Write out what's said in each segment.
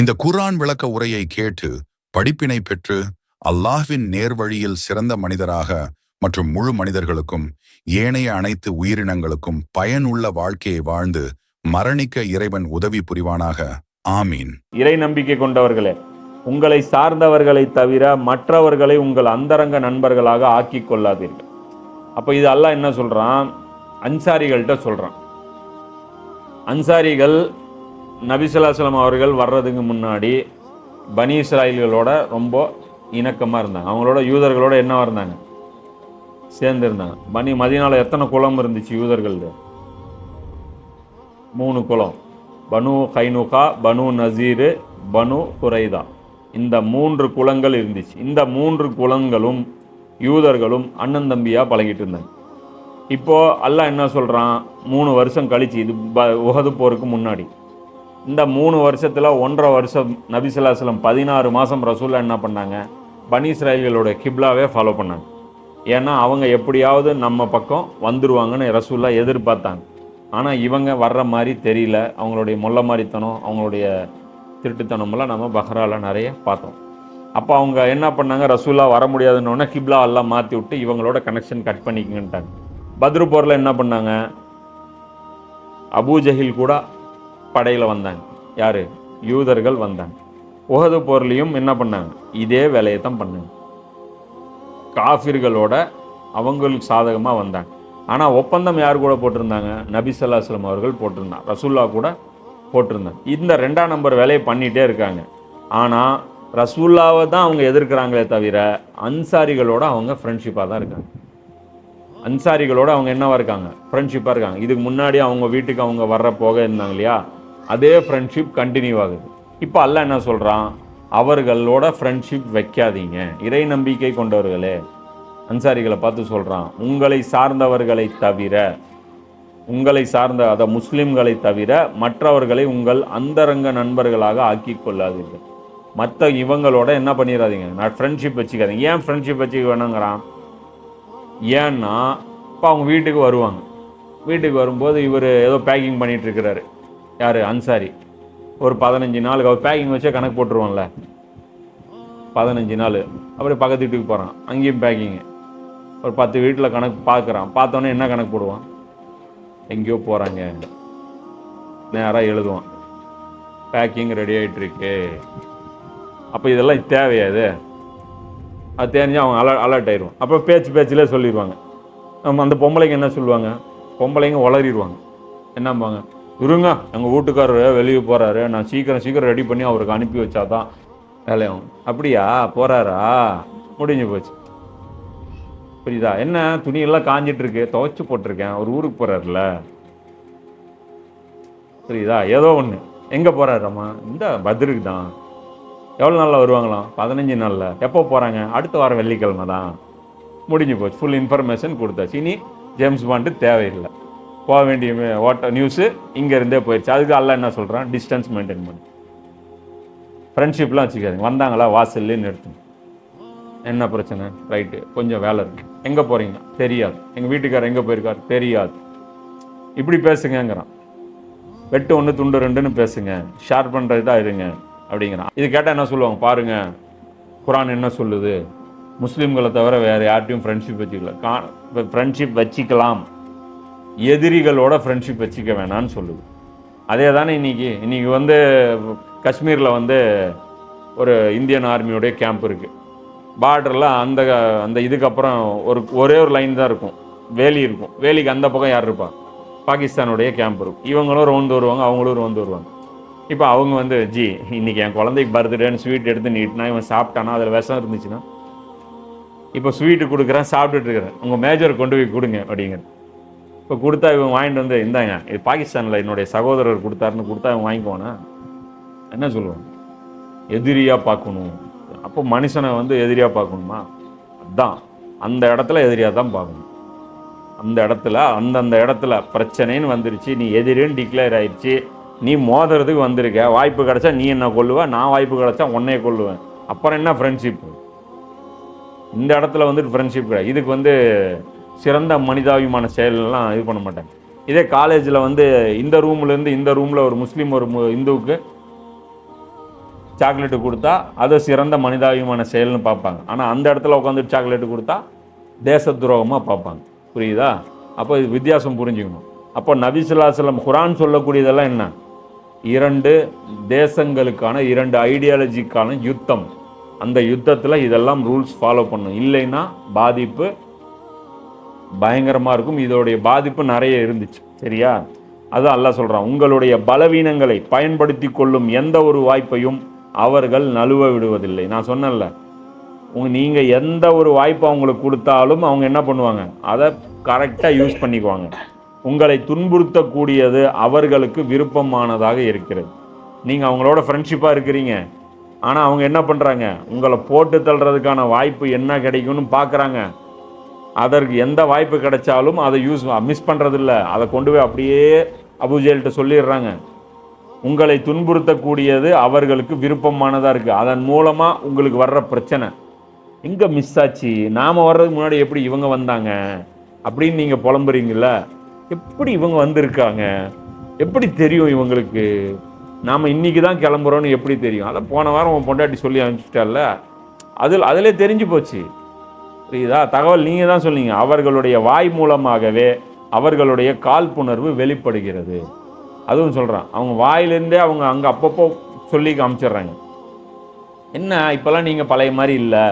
இந்த குர்ஆன் விளக்க உரையை கேட்டு படிப்பினை பெற்று அல்லாஹ்வின் நேர்வழியில் சிறந்த மனிதராக மற்றும் முழு மனிதர்களுக்கும் ஏனைய அனைத்து உயிரினங்களுக்கும் பயனுள்ள வாழ்க்கையை வாழ்ந்து மரணிக்க இறைவன் உதவி புரிவானாக. ஆமீன். இறை நம்பிக்கை கொண்டவர்களே உங்களை சார்ந்தவர்களை தவிர மற்றவர்களை உங்கள் அந்தரங்க நண்பர்களாக ஆக்கி கொள்ளாதீர்கள். அப்போ இது அல்லாஹ் என்ன சொல்றான்? அன்சாரிகள்கிட்ட சொல்றான். அன்சாரிகள் நபிசுல்லாஸ்லாம் அவர்கள் வர்றதுக்கு முன்னாடி பனி இஸ்ராயல்களோட ரொம்ப இணக்கமாக இருந்தாங்க. அவங்களோட யூதர்களோட என்னவாக இருந்தாங்க? சேர்ந்துருந்தாங்க பனி மதினால எத்தனை குலம் இருந்துச்சு யூதர்கள்து மூணு குலம் பனு கைனுகா பனு நசீரு பனு குரைதா. இந்த மூன்று குலங்கள் இருந்துச்சு. இந்த மூன்று குலங்களும் யூதர்களும் அண்ணன் தம்பியாக பழகிட்டு இருந்தாங்க. இப்போது அல்லாஹ் என்ன சொல்கிறான் மூணு வருஷம் கழிச்சு இது ப உகது போருக்கு முன்னாடி. இந்த மூணு வருஷத்தில் ஒன்றரை வருஷம் நபிசுல்லாஸ்லம் பதினாறு மாதம் ரசூல்லா என்ன பண்ணாங்க? பனி இஸ்ராயல்களோட கிப்லாவே ஃபாலோ பண்ணாங்க. ஏன்னா அவங்க எப்படியாவது நம்ம பக்கம் வந்துருவாங்கன்னு ரசூல்லா எதிர்பார்த்தாங்க. ஆனால் இவங்க வர்ற மாதிரி தெரியல. அவங்களுடைய மொல்ல மாதிரித்தனம் அவங்களுடைய திருட்டுத்தனமெல்லாம் நம்ம பஹ்ரால நிறைய பார்த்தோம். அப்போ அவங்க என்ன பண்ணாங்க? ரசூல்லா வர முடியாதுன்னொன்னே கிப்லா எல்லாம் மாற்றி விட்டு இவங்களோட கனெக்ஷன் கட் பண்ணிக்கங்கன்ட்டாங்க. பத்ரு போரில் என்ன பண்ணாங்க? அபூஜஹில் கூட படையில் வந்தாங்க. யார்? யூதர்கள் வந்தாங்க. உகது போர்லேயும் என்ன பண்ணாங்க? இதே வேலையை தான் பண்ணாங்க. காஃபிர்களோட அவங்களுக்கு சாதகமாக வந்தாங்க. ஆனால் ஒப்பந்தம் யார் கூட போட்டிருந்தாங்க? நபி ஸல்லல்லாஹு அவர்கள் போட்டிருந்தாங்க. ரசூல்லா கூட போட்டிருந்தாங்க. இந்த ரெண்டாம் நம்பர் வேலையை பண்ணிகிட்டே இருக்காங்க. ஆனால் ரசூல்லாவை தான் அவங்க எதிர்க்கிறாங்களே தவிர அன்சாரிகளோட அவங்க ஃப்ரெண்ட்ஷிப்பாக தான் இருக்காங்க. அன்சாரிகளோட அவங்க என்னவாக இருக்காங்க? ஃப்ரெண்ட்ஷிப்பாக இருக்காங்க. இதுக்கு முன்னாடி அவங்க வீட்டுக்கு அவங்க வர்ற போக இருந்தாங்க இல்லையா? அதே ஃப்ரெண்ட்ஷிப் கண்டினியூ ஆகுது. இப்போ அல்ல என்ன சொல்கிறான் அவர்களோட ஃப்ரெண்ட்ஷிப் வைக்காதீங்க. இறை நம்பிக்கை கொண்டவர்களே அன்சாரிகளை பார்த்து சொல்கிறான் உங்களை சார்ந்தவர்களை தவிர உங்களை சார்ந்த அத முஸ்லிம்களை தவிர மற்றவர்களை உங்கள் அந்தரங்க நண்பர்களாக ஆக்கி கொள்ளாதீர்கள். மற்ற இவங்களோட என்ன பண்ணிடாதீங்க நான் ஃப்ரெண்ட்ஷிப் வச்சுக்காதீங்க. ஏன் ஃப்ரெண்ட்ஷிப் வச்சுக்க வேணுங்கிறான்? ஏன்னா இப்போ அவங்க வீட்டுக்கு வருவாங்க. வீட்டுக்கு வரும்போது இவர் ஏதோ பேக்கிங் பண்ணிகிட்ருக்கிறாரு யார்? அன்சாரி. ஒரு பதினஞ்சு நாளுக்கு அவர் பேக்கிங் வச்சே கணக்கு போட்டுருவான்ல. பதினஞ்சு நாள். அப்படியே பக்கத்து வீட்டுக்கு போகிறான் அங்கேயும் பேக்கிங்கு ஒரு பத்து வீட்டில் கணக்கு பார்க்குறான் பார்த்தோன்னே என்ன கணக்கு போடுவான்? எங்கேயோ போகிறாங்க நேராக எழுதுவான். பேக்கிங் ரெடி ஆகிட்டுருக்கு அப்போ இதெல்லாம் தேவையா இது? அது தெரிஞ்சு அவங்க அலர்ட் அலர்ட் ஆயிடுவான். அப்போ பேச்சு பேச்சிலே சொல்லிடுவாங்க. நம்ம அந்த பொம்பளைங்க என்ன சொல்லுவாங்க? பொம்பளைங்க உளறிடுவாங்க. என்னம்பாங்க? இருங்க எங்கள் வீட்டுக்காரர் வெளியே போகிறாரு நான் சீக்கிரம் சீக்கிரம் ரெடி பண்ணி அவருக்கு அனுப்பி வச்சாதான் வேலையாகும். அப்படியா? போகிறாரா முடிஞ்சு போச்சு. புரியுதா? என்ன? துணியெல்லாம் காஞ்சிட்ருக்கு. துவைச்சி போட்டிருக்கேன். ஒரு ஊருக்கு போகிறாருல புரியுதா? ஏதோ ஒன்று எங்கே போகிறாரம்மா இந்த பத்ருக்கு தான். எவ்வளோ நாளில் வருவாங்களாம்? பதினஞ்சு நாளில். எப்போ போகிறாங்க அடுத்த வாரம் வெள்ளிக்கிழமை தான் முடிஞ்சு போச்சு. ஃபுல் இன்ஃபர்மேஷன் கொடுத்தாச்சு. இனி ஜேம்ஸ் பாண்டு தேவையில்லை. போக வேண்டிய ஓட்ட நியூஸு இங்கேருந்தே போயிடுச்சு அதுக்கு அல்ல என்ன சொல்கிறான் டிஸ்டன்ஸ் மெயின்டைன் பண்ணி. ஃப்ரெண்ட்ஷிப்லாம் வச்சுக்காதீங்க. வந்தாங்களா? வாசல்லே நிறுத்துங்க என்ன பிரச்சனை? ரைட்டு கொஞ்சம் வேலை இருக்கு. எங்கே போகிறீங்க தெரியாது. எங்கள் வீட்டுக்காரர் எங்கே போயிருக்காரு? தெரியாது. இப்படி பேசுங்கங்கிறான். வெட்டு ஒன்று துண்டு ரெண்டுன்னு பேசுங்க. ஷேர் பண்ணுறது தான் இருங்க. அப்படிங்கிறான். இது கேட்டால் என்ன சொல்லுவாங்க? பாருங்கள் குரான் என்ன சொல்லுது? முஸ்லீம்களை தவிர வேறு யார்ட்டையும் ஃப்ரெண்ட்ஷிப் வச்சுக்கல. கா ஃப்ரெண்ட்ஷிப் வச்சுக்கலாம். எதிரிகளோட ஃப்ரெண்ட்ஷிப் வச்சுக்க வேணான்னு சொல்லுது. அதே தானே இன்னைக்கு இன்றைக்கி வந்து காஷ்மீரில் வந்து ஒரு இந்தியன் ஆர்மியோடைய கேம்ப் இருக்குது பார்டரில் அந்த அந்த இதுக்கப்புறம் ஒரு ஒரே ஒரு லைன் தான் இருக்கும். வேலி இருக்கும். வேலிக்கு அந்த பக்கம் யார் இருப்பா? பாகிஸ்தானுடைய கேம்ப் இருக்கும். இவங்களும் ரோந்து வருவாங்க அவங்களும் ரோந்து வருவாங்க. இப்போ அவங்க வந்து ஜி இன்றைக்கி என் குழந்தைக்கு பர்த்டேன்னு ஸ்வீட் எடுத்து நீட்டினா இவன் சாப்பிட்டானா? அதில் விஷம் இருந்துச்சுன்னா? இப்போ ஸ்வீட்டு கொடுக்குறேன் சாப்பிட்டுட்டு இருக்கிறேன். உங்கள் மேஜர் கொண்டு போய் கொடுங்க அப்படிங்கிற இப்போ கொடுத்தா இவன் வாங்கிட்டு வந்து இந்தாங்க இது பாகிஸ்தானில் என்னுடைய சகோதரர் கொடுத்தாருன்னு கொடுத்தா இவன் வாங்கிக்குவானா? என்ன சொல்லுவான்? எதிரியாக பார்க்கணும். அப்போ மனுஷனை வந்து எதிரியாக பார்க்கணுமா? அதான். அந்த இடத்துல எதிரியாக தான் பார்க்கணும். அந்த இடத்துல அந்தந்த இடத்துல பிரச்சனைன்னு வந்துருச்சு நீ எதிரின்னு டிக்ளேர் ஆயிடுச்சு நீ மோதுறதுக்கு வந்திருக்க வாய்ப்பு கிடைச்சா நீ என்ன கொல்லுவ நான் வாய்ப்பு கிடைச்சா உன்னையே கொல்லுவேன். அப்புறம் என்ன ஃப்ரெண்ட்ஷிப் இந்த இடத்துல வந்துட்டு ஃப்ரெண்ட்ஷிப் கிடையாது. இதுக்கு வந்து சிறந்த மனிதாபிமான செயலெல்லாம் இது பண்ண மாட்டேன் இதே காலேஜில் வந்து இந்த ரூம்லேருந்து இந்த ரூமில் ஒரு முஸ்லீம் ஒரு மு- இந்துவுக்கு சாக்லேட்டு கொடுத்தா அதை சிறந்த மனிதாபிமான செயல்னு பார்ப்பாங்க. ஆனால் அந்த இடத்துல உட்காந்துட்டு சாக்லேட்டு கொடுத்தா தேச துரோகமாக பார்ப்பாங்க. புரியுதா? அப்போ இது வித்தியாசம் புரிஞ்சுக்கணும். அப்போ நபிசுல்லாசலம் குரான் சொல்லக்கூடியதெல்லாம் என்ன? இரண்டு தேசங்களுக்கான இரண்டு ஐடியாலஜிக்கான யுத்தம். அந்த யுத்தத்தில் இதெல்லாம் ரூல்ஸ் ஃபாலோ பண்ணும் இல்லைன்னா பாதிப்பு பயங்கரமாக இருக்கும். இதோடைய பாதிப்பு நிறைய இருந்துச்சு. சரியா? அதான் அல்லா சொல்கிறான் உங்களுடைய பலவீனங்களை பயன்படுத்தி கொள்ளும் எந்த ஒரு வாய்ப்பையும் அவர்கள் நழுவ விடுவதில்லை. நான் சொன்னேன்ல உங்க நீங்கள் எந்த ஒரு வாய்ப்பை அவங்களுக்கு கொடுத்தாலும் அவங்க என்ன பண்ணுவாங்க? அதை கரெக்டாக யூஸ் பண்ணிக்குவாங்க. உங்களை துன்புறுத்தக்கூடியது அவர்களுக்கு விருப்பமானதாக இருக்கிறது. நீங்கள் அவங்களோட ஃப்ரெண்ட்ஷிப்பாக இருக்கிறீங்க. ஆனால் அவங்க என்ன பண்ணுறாங்க உங்களை போட்டு தள்ளுறதுக்கான வாய்ப்பு என்ன கிடைக்கும்னு பார்க்குறாங்க அதற்கு எந்த வாய்ப்பு கிடைச்சாலும் அதை யூஸ் மிஸ் பண்ணுறதில்ல அதை கொண்டு போய் அப்படியே அபுஜேல்கிட்ட சொல்லிடுறாங்க. உங்களை துன்புறுத்தக்கூடியது அவர்களுக்கு விருப்பமானதாக இருக்குது அதன் மூலமாக உங்களுக்கு வர்ற பிரச்சனை. எங்கே மிஸ் ஆச்சு? நாம் வர்றதுக்கு முன்னாடி எப்படி இவங்க வந்தாங்க? அப்படின்னு நீங்கள் புலம்புறீங்கள எப்படி இவங்க வந்திருக்காங்க? எப்படி தெரியும் இவங்களுக்கு? நாம் இன்னைக்கு தான் கிளம்புறோன்னு எப்படி தெரியும்? அதை போன வாரம் உன் பொண்டாட்டி சொல்லி அனுப்பிச்சிட்டால அதில் அதிலே தெரிஞ்சு போச்சு. புரியுதா தகவல் நீங்கள் தான் சொன்னீங்க அவர்களுடைய வாய் மூலமாகவே அவர்களுடைய காழ்ப்புணர்வு வெளிப்படுகிறது. அதுவும் சொல்கிறான் அவங்க வாயிலேருந்தே அவங்க அங்கே அப்பப்போ சொல்லி காமிச்சிடுறாங்க. என்ன இப்போல்லாம் நீங்கள் பழைய மாதிரி இல்லை.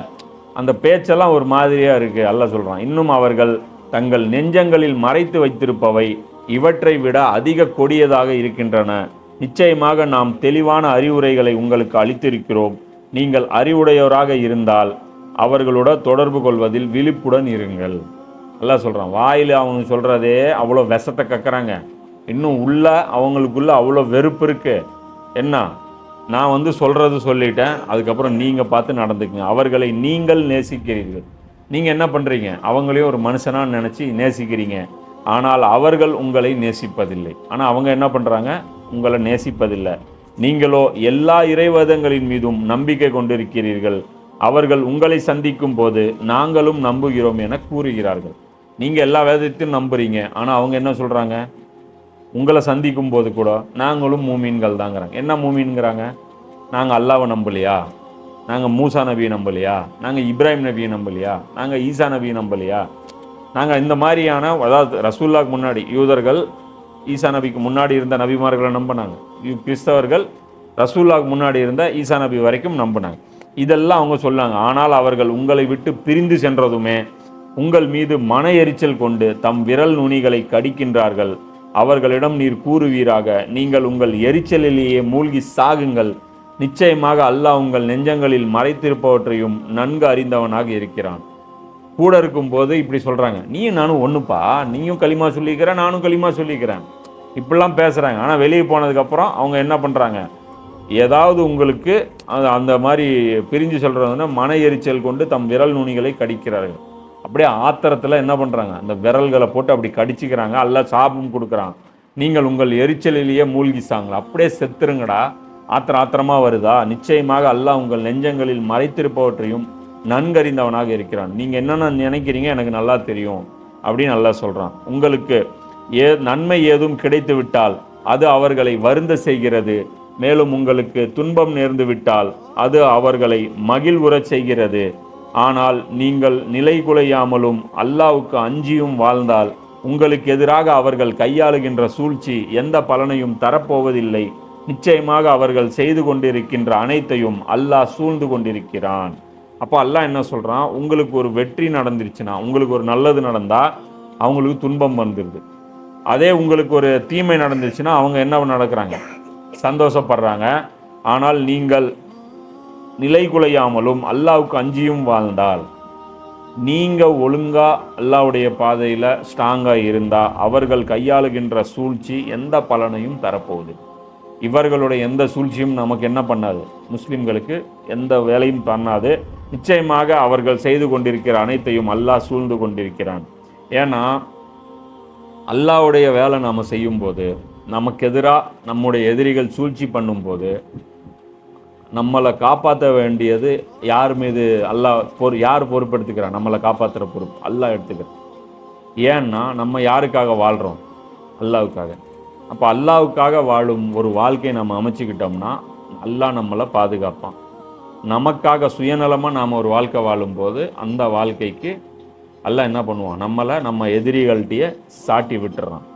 அந்த பேச்செல்லாம் ஒரு மாதிரியாக இருக்குது அல்ல சொல்கிறான் இன்னும் அவர்கள் தங்கள் நெஞ்சங்களில் மறைத்து வைத்திருப்பவை இவற்றை விட அதிக கொடியதாக இருக்கின்றன. நிச்சயமாக நாம் தெளிவான அறிவுரைகளை உங்களுக்கு அளித்திருக்கிறோம். நீங்கள் அறிவுடையோராக இருந்தால் அவர்களோட தொடர்பு கொள்வதில் விழிப்புடன் இருங்கள். எல்லாம் சொல்கிறான் வாயில் அவங்க சொல்கிறதே அவ்வளோ விஷத்தை கக்குறாங்க. இன்னும் உள்ள அவங்களுக்குள்ள அவ்வளோ வெறுப்பு இருக்குது என்ன? நான் வந்து சொல்கிறது சொல்லிட்டேன். அதுக்கப்புறம் நீங்கள் பார்த்து நடந்துக்குங்க. அவர்களை நீங்கள் நேசிக்கிறீர்கள். நீங்கள் என்ன பண்ணுறீங்க அவங்களையும் ஒரு மனுஷனாக நினச்சி நேசிக்கிறீங்க. ஆனால் அவர்கள் உங்களை நேசிப்பதில்லை. ஆனால் அவங்க என்ன பண்ணுறாங்க உங்களை நேசிப்பதில்லை. நீங்களோ எல்லா இறைவதங்களின் மீதும் நம்பிக்கை கொண்டிருக்கிறீர்கள். அவர்கள் உங்களை சந்திக்கும் போது நாங்களும் நம்புகிறோம் என கூறுகிறார்கள். நீங்கள் எல்லா வேதத்தையும் நம்புறீங்க. ஆனால் அவங்க என்ன சொல்கிறாங்க உங்களை சந்திக்கும் போது கூட நாங்களும் மூமீன்கள் தாங்கிறாங்க. என்ன மூமீன்கிறாங்க நாங்கள் அல்லாவை நம்பலையா? நாங்கள் மூசா நபியை நம்பலையா? நாங்கள் இப்ராஹிம் நபியை நம்பலையா? நாங்கள் ஈசா நபியை நம்பலையா? நாங்கள் இந்த மாதிரியான அதாவது ரசூல்லாவுக்கு முன்னாடி யூதர்கள் ஈசா நபிக்கு முன்னாடி இருந்த நபிமார்களை நம்பினாங்க. கிறிஸ்தவர்கள் ரசூல்லாவுக்கு முன்னாடி இருந்த ஈசா நபி வரைக்கும் நம்பினாங்க. இதெல்லாம் அவங்க சொன்னாங்க. ஆனால் அவர்கள் உங்களை விட்டு பிரிந்து சென்றதுமே உங்கள் மீது மன எரிச்சல் கொண்டு தம் விரல் நுனிகளை கடிக்கின்றார்கள். அவர்களிடம் நீர் கூறுவீராக. நீங்கள் உங்கள் எரிச்சலிலேயே மூழ்கி சாகுங்கள். நிச்சயமாக அல்லாஹ் உங்கள் நெஞ்சங்களில் மறைத்திருப்பவற்றையும் நன்கு அறிந்தவனாக இருக்கிறான். கூட இருக்கும்போது இப்படி சொல்கிறாங்க நீயும் நானும் ஒன்றுப்பா நீயும் களிமா சொல்லிக்கிறேன் நானும் களிமா சொல்லிக்கிறேன். இப்படிலாம் பேசுகிறாங்க ஆனால் வெளியே போனதுக்கப்புறம் அவங்க என்ன பண்ணுறாங்க ஏதாவது உங்களுக்கு அந்த- அந்த மாதிரி பிரிஞ்சு சொல்கிறதுன்னா மன எரிச்சல் கொண்டு தம் விரல் நுனிகளை கடிக்கிறார்கள். அப்படியே ஆத்திரத்தில் என்ன பண்ணுறாங்க அந்த விரல்களை போட்டு அப்படி கடிச்சிக்கிறாங்க. அல்ல சாபம் கொடுக்குறாங்க நீங்கள் உங்கள் எரிச்சலிலேயே மூழ்கிச்சாங்களா அப்படியே செத்துருங்கடா. ஆத்திர ஆத்திரமாக வருதா? நிச்சயமாக அல்லாஹ் உங்கள் நெஞ்சங்களில் மறைத்திருப்பவற்றையும் நன்கறிந்தவனாக இருக்கிறான். நீங்கள் என்னென்ன நினைக்கிறீங்க? எனக்கு நல்லா தெரியும் அப்படின்னு நல்லா சொல்கிறான் உங்களுக்கு ஏ நன்மை ஏதும் கிடைத்து விட்டால் அது அவர்களை வருந்த செய்கிறது. மேலும் உங்களுக்கு துன்பம் நேர்ந்துவிட்டால் அது அவர்களை மகிழ்வுறச் செய்கிறது. ஆனால் நீங்கள் நிலை குலையாமலும் அல்லாவுக்கு அஞ்சியும் வாழ்ந்தால் உங்களுக்கு எதிராக அவர்கள் கையாளுகின்ற சூழ்ச்சி எந்த பலனையும் தரப்போவதில்லை. நிச்சயமாக அவர்கள் செய்து கொண்டிருக்கின்ற அனைத்தையும் அல்லாஹ் சூழ்ந்து கொண்டிருக்கிறான். அப்போ அல்லாஹ் என்ன சொல்கிறான் உங்களுக்கு ஒரு வெற்றி நடந்துருச்சுன்னா உங்களுக்கு ஒரு நல்லது நடந்தால் அவங்களுக்கு துன்பம் வந்துடுது அதே உங்களுக்கு ஒரு தீமை நடந்துச்சுன்னா அவங்க என்ன நடக்கிறாங்க? சந்தோஷப்படுறாங்க. ஆனால் நீங்கள் நிலை குலையாமலும் அல்லாவுக்கு அஞ்சியும் வாழ்ந்தால் நீங்கள் ஒழுங்கா அல்லாவுடைய பாதையில் ஸ்ட்ராங்காக இருந்தால் அவர்கள் கையாளுகின்ற சூழ்ச்சி எந்த பலனையும் தரப்போகுது. இவர்களுடைய எந்த சூழ்ச்சியும் நமக்கு என்ன பண்ணாது? முஸ்லிம்களுக்கு எந்த வேலையும் பண்ணாது. நிச்சயமாக அவர்கள் செய்து கொண்டிருக்கிற அனைத்தையும் அல்லாஹ் சூழ்ந்து கொண்டிருக்கிறான். ஏன்னா அல்லாஹ்வுடைய வேலை நாம் செய்யும்போது நமக்கு எதிராக நம்முடைய எதிரிகள் சூழ்ச்சி பண்ணும்போது நம்மளை காப்பாற்ற வேண்டியது யார் மீது அல்லாஹ் பொறு யார் பொறுப்பெடுத்துக்கிறா நம்மளை காப்பாற்றுற பொறுப்பு. அல்லாஹ் எடுத்துக்கிறான் ஏன்னா நம்ம யாருக்காக வாழ்கிறோம் அல்லாவுக்காக. அப்போ அல்லாவுக்காக வாழும் ஒரு வாழ்க்கையை நம்ம அமைச்சுக்கிட்டோம்னா அல்லா நம்மளை பாதுகாப்பான். நமக்காக சுயநலமாக நாம் ஒரு வாழ்க்கை வாழும்போது அந்த வாழ்க்கைக்கு அல்லா என்ன பண்ணுவான்? நம்மளை நம்ம எதிரிகள்கிட்டயே சாட்டி விட்டுறான்.